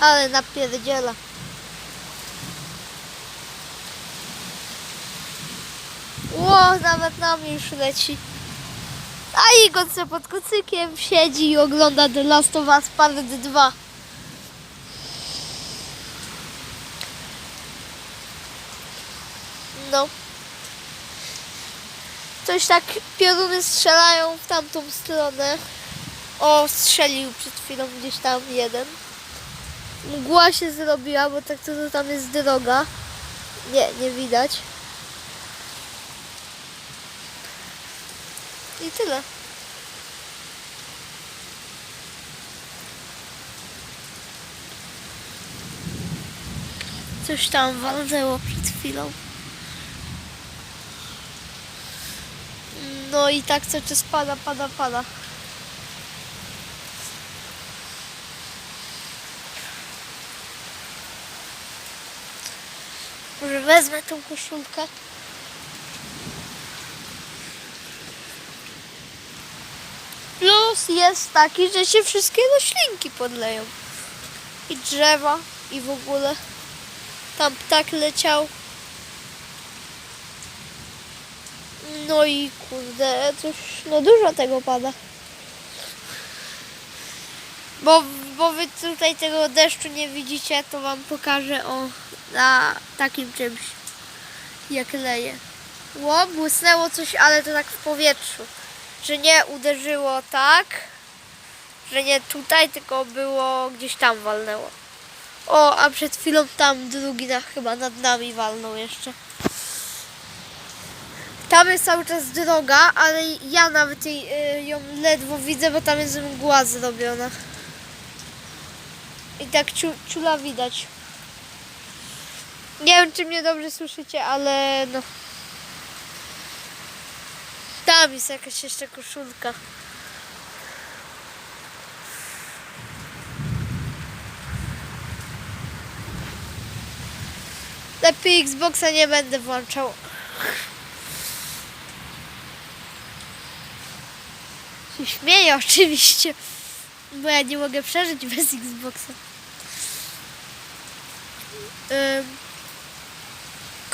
Ale napierdziela. Ło, nawet na mnie już leci. A Igor se pod kocykiem siedzi i ogląda The Last of Us Part 2. No. Coś tak pioruny strzelają w tamtą stronę. O, strzelił przed chwilą gdzieś tam jeden. Mgła się zrobiła, bo tak to, to tam jest droga. Nie, nie widać. I tyle. Coś tam walnęło przed chwilą. No i tak cały czas pada, pada, pada. Może wezmę tą koszulkę. Plus jest taki, że się wszystkie roślinki podleją. I drzewa, i w ogóle. Tam ptak leciał. No i kurde, coś, no dużo tego pada. Bo, bo wy tutaj tego deszczu nie widzicie, to wam pokażę o na takim czymś, jak leje. Ło, błysnęło coś, ale to tak w powietrzu. Że nie uderzyło tak, że nie tutaj, tylko było gdzieś tam walnęło. O, a przed chwilą tam drugi na, chyba nad nami walnął jeszcze. Tam jest cały czas droga, ale ja nawet jej, y, ją ledwo widzę, bo tam jest mgła zrobiona. I tak ciu, ciula widać. Nie wiem, czy mnie dobrze słyszycie, ale no. Tam jest jakaś jeszcze koszulka. Lepiej Xboxa nie będę włączał. Się śmieję oczywiście, bo ja nie mogę przeżyć bez Xboxa. Ym,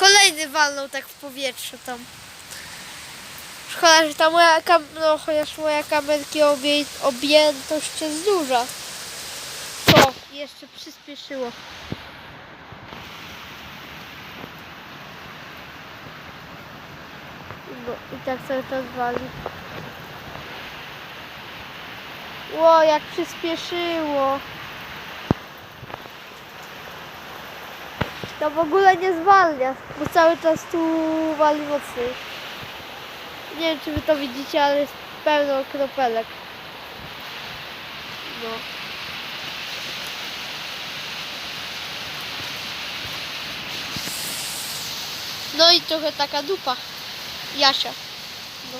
kolejny walnął tak w powietrzu tam. Szkoda, że ta moja kam- no chociaż moja kamerki obie- objętość jest duża. To jeszcze przyspieszyło. No i tak cały czas wali. Ło, jak przyspieszyło. To w ogóle nie zwalnia, bo cały czas tu wali mocniej. Nie wiem, czy wy to widzicie, ale jest pełno kropelek. No. No i trochę taka dupa. Jasia. No.